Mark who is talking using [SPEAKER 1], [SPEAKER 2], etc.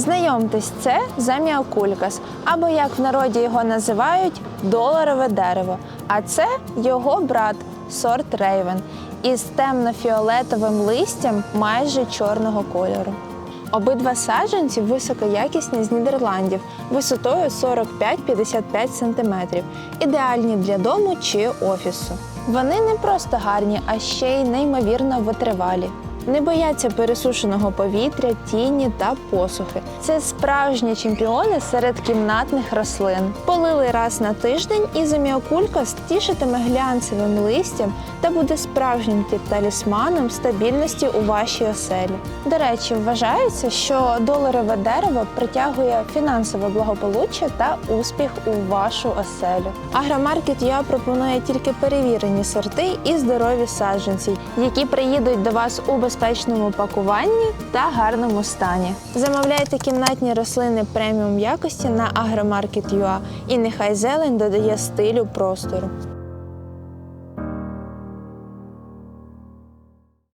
[SPEAKER 1] Знайомтесь, це заміокулькас, або як в народі його називають доларове дерево. А це його брат сорт Рейвен із темно-фіолетовим листям майже чорного кольору. Обидва саджанці високоякісні з Нідерландів висотою 45-55 см, ідеальні для дому чи офісу. Вони не просто гарні, а ще й неймовірно витривалі. Не бояться пересушеного повітря, тіні та посухи. Це справжні чемпіони серед кімнатних рослин. Полили раз на тиждень, і заміокулька стішитиме глянцевим листям та буде справжнім талісманом стабільності у вашій оселі. До речі, вважається, що доларове дерево притягує фінансове благополуччя та успіх у вашу оселю. Агромаркет ЮА пропонує тільки перевірені сорти і здорові саджанці, які приїдуть до вас у безпечному пакуванні та гарному стані. Замовляйте кімнатні рослини преміум якості на Агромаркет.ua і нехай зелень додає стилю простору.